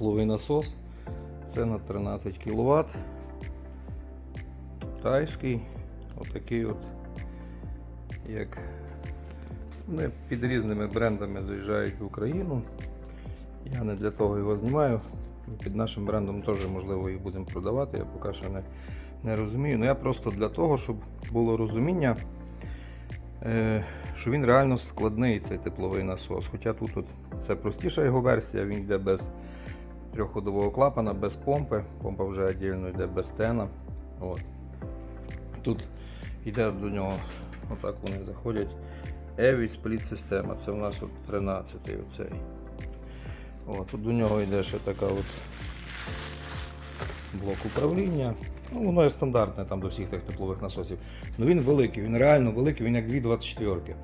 тепловий насос. Це на 13 кВт. Китайський. Отакий от, як вони під різними брендами заїжджають в Україну. Я не для того його знімаю. Під нашим брендом теж можливо їх будемо продавати. Я поки що не, не розумію. Ну я просто для того, щоб було розуміння, е, що він реально складний, цей тепловий насос. Хоча тут от, це простіша його версія, він йде без трьохходового клапана, без помпи. Помпа вже віддільно йде без стена. От. Тут йде до нього, отак вони заходять. Еві спліт система. Це у нас от 13-й оцей. От, тут до нього йде ще така от блок управління. Ну, воно є стандартне там до всіх тих теплових насосів. Ну він великий, він реально великий, він як 2,24.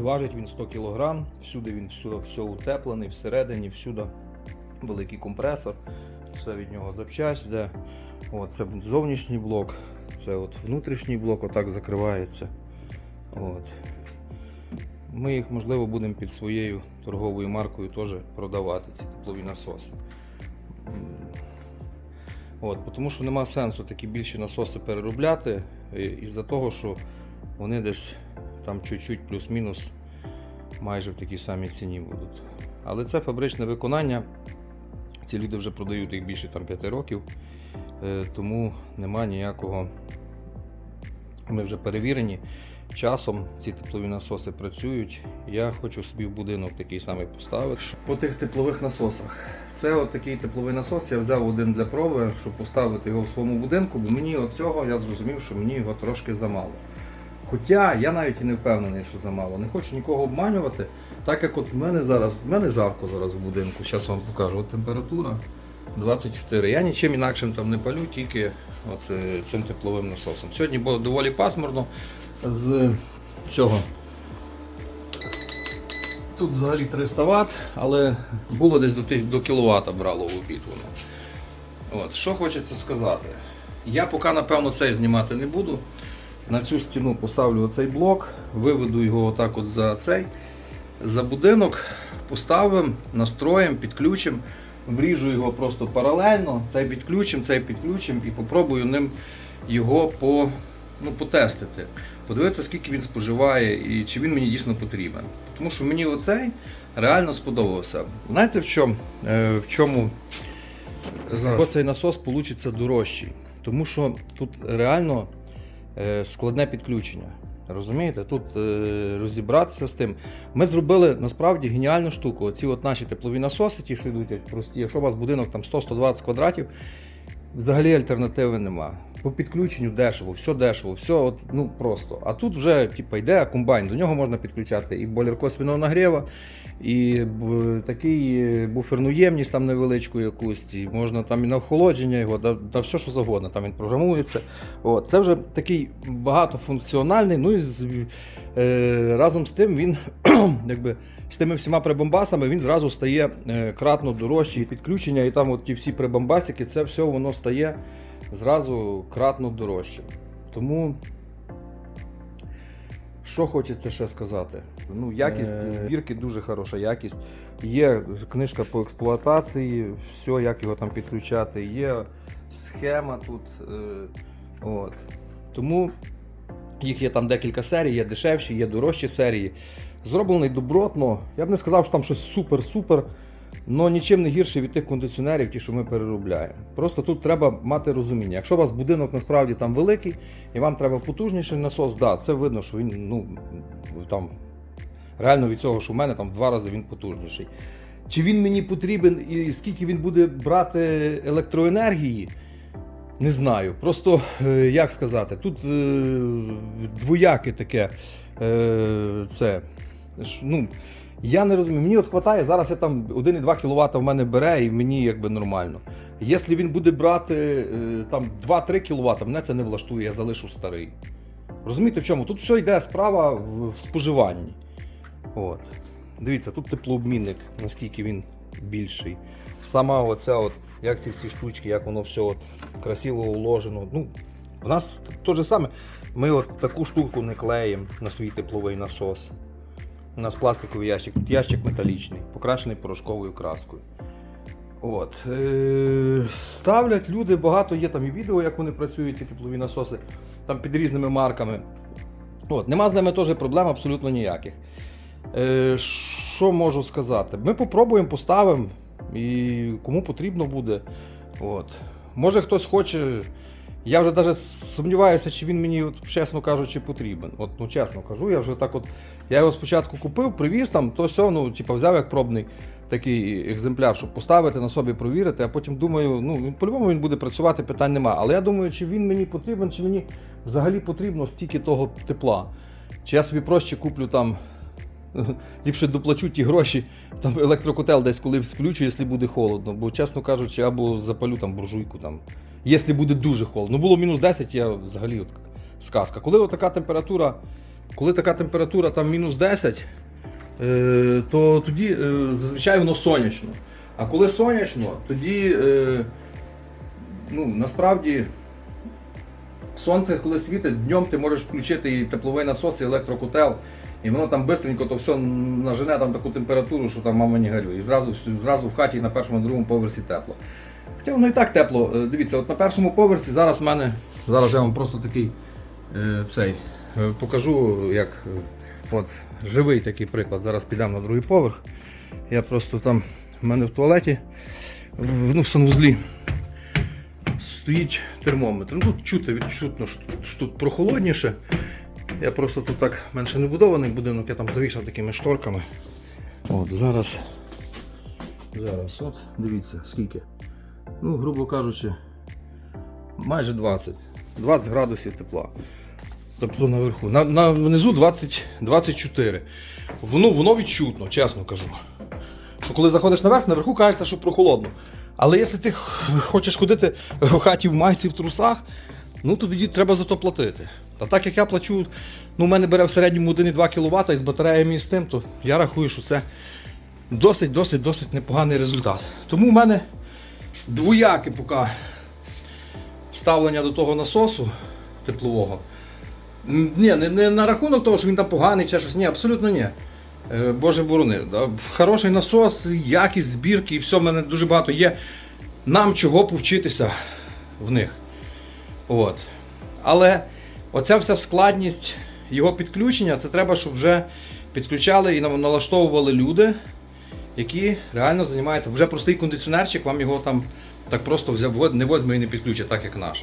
Важить він 100 кг, всюди він все, все утеплений, всередині, всюди великий компресор, все від нього запчасть йде. От, це зовнішній блок, це от внутрішній блок, отак закривається. От. Ми їх, можливо, будемо під своєю торговою маркою теж продавати, ці теплові насоси. От, тому що нема сенсу такі більші насоси переробляти із-за того, що вони десь там чуть-чуть плюс-мінус майже в такій самій ціні будуть. Але це фабричне виконання. Ці люди вже продають їх більше там, 5 років, е, тому нема ніякого. Ми вже перевірені. Часом ці теплові насоси працюють. Я хочу собі в будинок такий самий поставити. По тих теплових насосах. Це от такий тепловий насос. Я взяв один для проби, щоб поставити його в своєму будинку, бо мені оцього я зрозумів, що мені його трошки замало. Хоча я навіть і не впевнений, що замало. Не хочу нікого обманювати, так як от в мене зараз, в мене жарко зараз в будинку. Зараз вам покажу. От температура 24. Я нічим інакшим там не палю, тільки от, е, цим тепловим насосом. Сьогодні було доволі пасмурно з цього. Тут взагалі 300 Вт, але було десь до, до кіловата брало в обід воно. От, що хочеться сказати. Я поки, напевно, цей знімати не буду. На цю стіну поставлю оцей блок, виведу його отак от за цей, за будинок, поставимо, настроїмо, підключимо, вріжу його просто паралельно, цей підключимо, цей підключимо і попробую ним його по, ну, потестити. Подивитися, скільки він споживає і чи він мені дійсно потрібен. Тому що мені оцей реально сподобався. Знаєте в чому? Е, в чому Зараз. цей насос вийде дорожчий? Тому що тут реально складне підключення. Розумієте? Тут е, розібратися з тим. Ми зробили насправді геніальну штуку. Оці от наші теплові насоси, ті, що йдуть прості, якщо у вас будинок там 100-120 квадратів, взагалі альтернативи нема. По підключенню дешево, все дешево, все от, ну просто. А тут вже типу, йде комбайн, до нього можна підключати і бойлер косвіного нагріва, і такий е, буферну ємність там невеличку якусь, і можна там і на охолодження його, да, да все що завгодно, там він програмується. От, це вже такий багатофункціональний, ну і з, е, разом з тим він якби, з тими всіма прибамбасами він зразу стає е, кратно дорожчий підключення, і там от ті всі прибамбасики, це все воно стає зразу кратно дорожче. Тому. Що хочеться ще сказати? Ну, якість Е. збірки дуже хороша якість. Є книжка по експлуатації, все, як його там підключати, є схема тут. Е, от. Тому їх є там декілька серій, є дешевші, є дорожчі серії. Зроблений добротно. Я б не сказав, що там щось супер-супер, але нічим не гірше від тих кондиціонерів, ті, що ми переробляємо. Просто тут треба мати розуміння. Якщо у вас будинок насправді там великий і вам треба потужніший насос, да, це видно, що він ну, там реально від цього, що в мене там два рази він потужніший. Чи він мені потрібен і скільки він буде брати електроенергії? Не знаю. Просто е, як сказати, тут е, двояке таке. Е, це. Ну, я не розумію. Мені от хватає, зараз я там 1,2 кВт в мене бере і мені якби нормально. Якщо він буде брати е, там 2-3 кВт, мене це не влаштує, я залишу старий. Розумієте в чому? Тут все йде справа в, споживанні. От. Дивіться, тут теплообмінник, наскільки він більший. Сама оця, от, як ці всі штучки, як воно все от красиво уложено. Ну, у нас те же саме. Ми от таку штуку не клеїмо на свій тепловий насос. У нас пластиковий ящик, тут ящик металічний, покрашений порошковою краскою. От. Е, ставлять люди, багато є там і відео, як вони працюють, ці теплові насоси, там під різними марками. От, нема з ними теж проблем абсолютно ніяких. Е, що можу сказати? Ми попробуємо, поставимо, і кому потрібно буде. От. Може хтось хоче. Я вже навіть сумніваюся, чи він мені, от, чесно кажучи, потрібен. От, ну чесно кажу, я вже так от. Я його спочатку купив, привіз там, то все, ну, типу, взяв як пробний такий екземпляр, щоб поставити на собі, провірити, а потім думаю, ну по-любому він буде працювати, питань нема. Але я думаю, чи він мені потрібен, чи мені взагалі потрібно стільки того тепла. Чи я собі проще куплю там. Ліпше доплачу ті гроші, там електрокотел десь коли включу, якщо буде холодно. Бо, чесно кажучи, або запалю там буржуйку, там, якщо буде дуже холодно. Ну було мінус 10, я взагалі от сказка. Коли така температура, коли така температура там мінус 10, е, то тоді е, зазвичай воно сонячно. А коли сонячно, тоді е, ну, насправді сонце, коли світить, днем ти можеш включити і тепловий насос, і електрокотел. І воно там швидко то все нажене там таку температуру, що там мама не горює. І зразу, зразу в хаті на першому другому поверсі тепло. Хоча воно і так тепло. Е, Дивіться, от на першому поверсі зараз в мене. Зараз я вам просто такий е, цей е, покажу, як от, живий такий приклад. Зараз підемо на другий поверх. Я просто там в мене в туалеті, ну, в санвузлі стоїть термометр. Ну, тут чути, відчутно, що тут прохолодніше. Я просто тут так менше не будований будинок, я там завішав такими шторками. От, зараз. Зараз, от, дивіться, скільки. Ну, грубо кажучи, майже 20. 20 градусів тепла. Тобто наверху. На, на, внизу 20, 24. Воно, воно відчутно, чесно кажу. Що коли заходиш наверх, наверху кажеться, що прохолодно. Але якщо ти хочеш ходити в хаті в майці в трусах, ну тоді треба за то платити. Та так як я плачу, ну, у мене бере в середньому 1,2 кВт із батареями і з тим, то я рахую, що це досить, досить, досить непоганий результат. Тому в мене двояке поки ставлення до того насосу теплового. Ні, не, не на рахунок того, що він там поганий чи щось. Ні, абсолютно ні. Е, Боже борони. Хороший насос, якість збірки і все в мене дуже багато є. Нам чого повчитися в них. От. Але оця вся складність його підключення, це треба, щоб вже підключали і налаштовували люди, які реально займаються. Вже простий кондиціонерчик, вам його там так просто взяв, не возьме і не підключить, так як наш.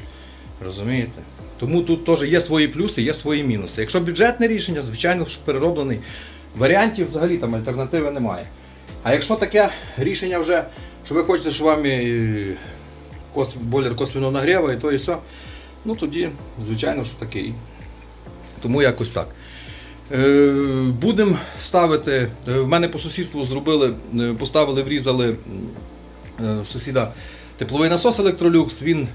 Розумієте? Тому тут теж є свої плюси, є свої мінуси. Якщо бюджетне рішення, звичайно, що перероблений. Варіантів взагалі там альтернативи немає. А якщо таке рішення вже, що ви хочете, що вам і бойлер косвіного нагріву і то і все, ну тоді, звичайно, що такий. Тому якось так. Е, Будемо ставити. е, В мене по сусідству зробили, е, поставили, врізали сусіда тепловий насос електролюкс. Він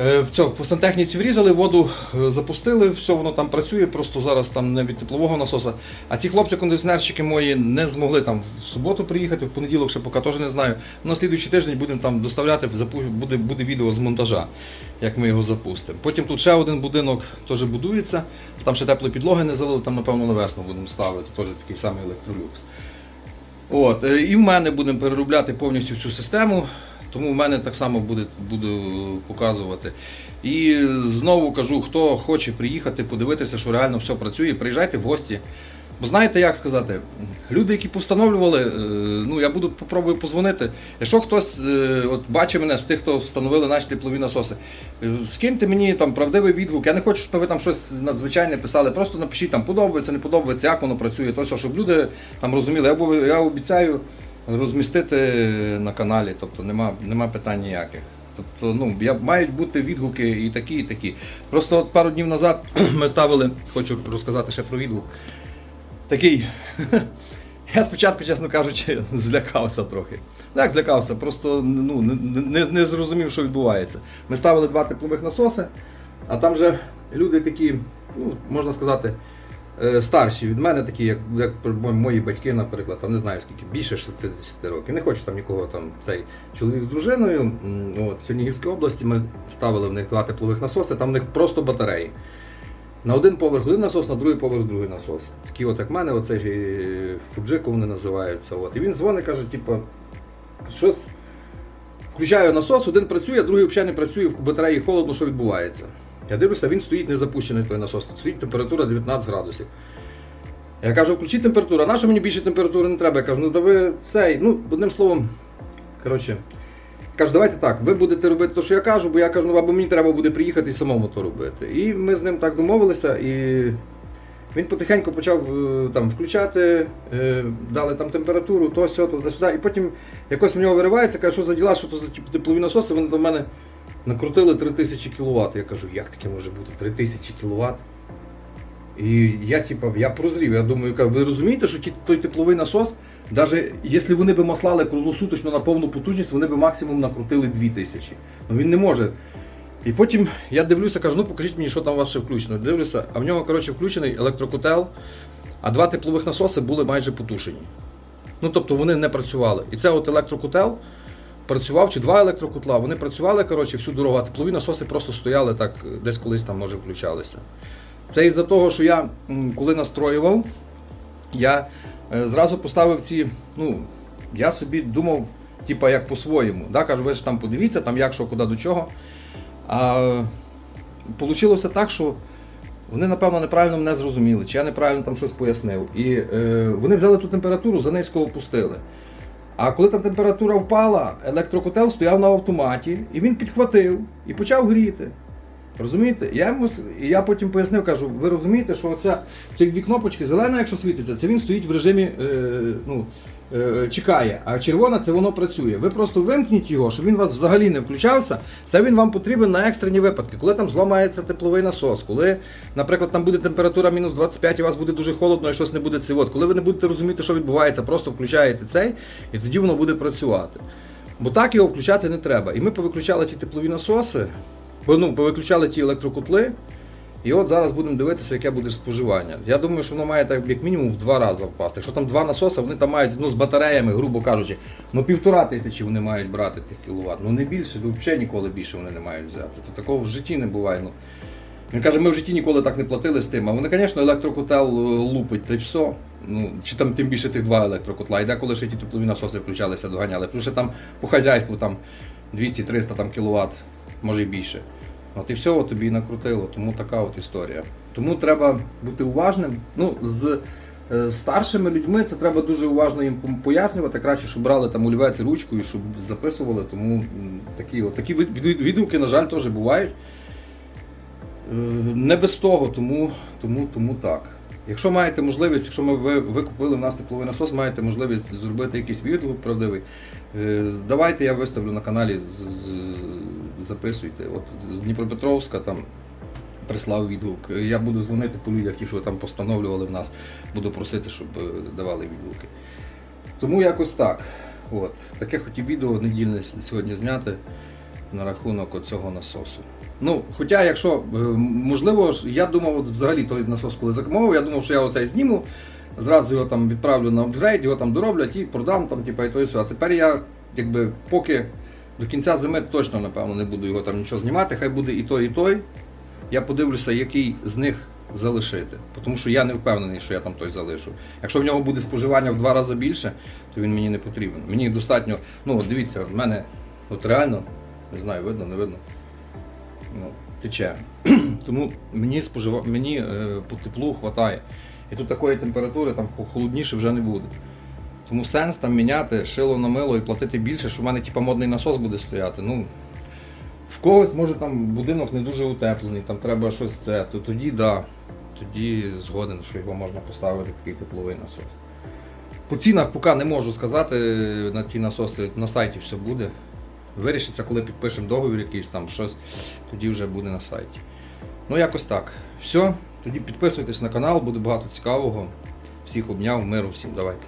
е, по сантехніці врізали, воду е, запустили, все воно там працює, просто зараз там не від теплового насоса. А ці хлопці-кондиціонерщики мої не змогли там в суботу приїхати, в понеділок ще поки теж не знаю. На слідуючий тиждень будемо там доставляти, буде, буде відео з монтажа, як ми його запустимо. Потім тут ще один будинок теж будується, там ще теплої підлоги не залили, там напевно на весну будемо ставити, теж такий самий електролюкс. От, е, і в мене будемо переробляти повністю всю систему, тому в мене так само буде, буду показувати. І знову кажу, хто хоче приїхати, подивитися, що реально все працює, приїжджайте в гості. Бо знаєте, як сказати, люди, які повстановлювали, е, ну я буду попробую позвонити. Якщо хтось е, от, бачить мене з тих, хто встановили наші теплові насоси, е, скиньте мені там правдивий відгук. Я не хочу, щоб ви там щось надзвичайне писали. Просто напишіть там подобається, не подобається, як воно працює, то все, щоб люди там розуміли. Я, я обіцяю розмістити на каналі, тобто нема, нема питань ніяких. Тобто, ну, я, мають бути відгуки і такі, і такі. Просто от пару днів назад ми ставили, хочу розказати ще про відгук. Такий. Я спочатку, чесно кажучи, злякався трохи. Ну, як злякався, просто ну, не, не, не зрозумів, що відбувається. Ми ставили два теплових насоси, а там же люди такі, ну, можна сказати, е, старші від мене, такі, як, як мої батьки, наприклад, там не знаю скільки, більше 60 років. Не хочу там нікого там цей чоловік з дружиною. От, в Чернігівській області ми ставили в них два теплових насоси, там в них просто батареї. На один поверх один насос, на другий поверх другий насос. Такі от як мене, оцей е, Фуджико вони називаються. От. І він дзвонить, каже, типу, щось Включаю насос, один працює, другий взагалі не працює, в батареї холодно, що відбувається. Я дивлюся, він стоїть не запущений той насос. Стоїть температура 19 градусів. Я кажу, включіть температуру. А на що мені більше температури не треба? Я кажу, ну да ви цей, ну, одним словом, коротше. Кажу, давайте так, ви будете робити те, що я кажу, бо я кажу, ну або мені треба буде приїхати і самому то робити. І ми з ним так домовилися, і він потихеньку почав е, там включати, е, дали там температуру, то сьо, то сюди. І потім якось в нього виривається, каже, що за діла, що то за теплові насоси, вони до мене накрутили 3000 кВт. Я кажу, як таке може бути? 3000 кВт? І я, типу, я прозрів, я думаю, ви розумієте, що той тепловий насос, навіть якщо вони б маслали круглосуточно на повну потужність, вони б максимум накрутили 2000. Ну він не може. І потім я дивлюся, кажу, ну покажіть мені, що там у вас ще включено. Дивлюся, а в нього, коротше, включений електрокотел, а два теплових насоси були майже потушені. Ну тобто вони не працювали. І це от електрокотел працював, чи два електрокотла, вони працювали коротше, всю дорогу, а теплові насоси просто стояли так, десь колись там, може, включалися. Це із-за того, що я коли настроював, я зразу поставив ці, ну, я собі думав, типа, як по-своєму. Да? Кажу, ви ж там подивіться, там як, що, куди, до чого. А вийшло так, що вони, напевно, неправильно мене зрозуміли, чи я неправильно там щось пояснив. І е, вони взяли ту температуру, за низько опустили. А коли там температура впала, електрокотел стояв на автоматі, і він підхватив і почав гріти. Розумієте? Я йому я потім пояснив, кажу, ви розумієте, що оця, ці дві кнопочки, зелена, якщо світиться, це він стоїть в режимі е, ну, е, чекає, а червона це воно працює. Ви просто вимкніть його, щоб він вас взагалі не включався. Це він вам потрібен на екстрені випадки, коли там зламається тепловий насос, коли, наприклад, там буде температура мінус 25 і у вас буде дуже холодно і щось не буде цивот. Коли ви не будете розуміти, що відбувається, просто включаєте цей, і тоді воно буде працювати. Бо так його включати не треба. І ми повиключали ті теплові насоси, ну, повиключали ті електрокотли. І от зараз будемо дивитися, яке буде споживання. Я думаю, що воно має так як мінімум в два рази впасти. Якщо там два насоси, вони там мають ну, з батареями, грубо кажучи, ну півтора тисячі вони мають брати тих кіловат. Ну не більше, ну, взагалі ніколи більше вони не мають взяти. То такого в житті не буває. Ну. Він каже, ми в житті ніколи так не платили з тим. А вони, звісно, електрокотел лупить, та й все. Ну, чи там тим більше тих два електрокотла. І деколи ще ті теплові насоси включалися, доганяли. Плюс ще там по хазяйству там 200-300 там, кіловат, може і більше. От і все от тобі і накрутило, тому така от історія. Тому треба бути уважним. Ну, з е, старшими людьми це треба дуже уважно їм пояснювати. Краще, щоб брали там олівець і ручку і щоб записували. Тому такі, от, такі від- від- відгуки, на жаль, теж бувають. Е, Не без того, тому, тому, тому так. Якщо маєте можливість, якщо ми, ви, ви купили в нас тепловий насос, маєте можливість зробити якийсь відгук правдивий, е, давайте я виставлю на каналі, записуйте. От з Дніпропетровська там прислав відгук. Я буду дзвонити по людях, ті, що там постановлювали в нас, буду просити, щоб е, давали відгуки. Тому якось так. От. Таке хотів відео недільне сьогодні зняти на рахунок цього насосу. Ну, хоча, якщо е, можливо, я думав, от взагалі той насос, коли замовив, я думав, що я оцей зніму, зразу його там відправлю на апгрейд, його там дороблять і продам там, типа, і то і все. А тепер я, якби, поки до кінця зими точно, напевно, не буду його там нічого знімати, хай буде і той, і той. Я подивлюся, який з них залишити. Тому що я не впевнений, що я там той залишу. Якщо в нього буде споживання в два рази більше, то він мені не потрібен. Мені достатньо, ну дивіться, в мене от реально, не знаю, видно, не видно. Ну, тече. Тому мені спожива... мені е, по теплу вистачає. І тут такої температури там холодніше вже не буде. Тому сенс там міняти шило на мило і платити більше, що в мене типа модний насос буде стояти. Ну, в когось може там будинок не дуже утеплений, там треба щось це, то тоді да, тоді згоден, що його можна поставити такий тепловий насос. По цінах поки не можу сказати на ті насоси, на сайті все буде. Вирішиться, коли підпишемо договір якийсь там щось, тоді вже буде на сайті. Ну, якось так. Все, тоді підписуйтесь на канал, буде багато цікавого. Всіх обняв, миру, всім давайте.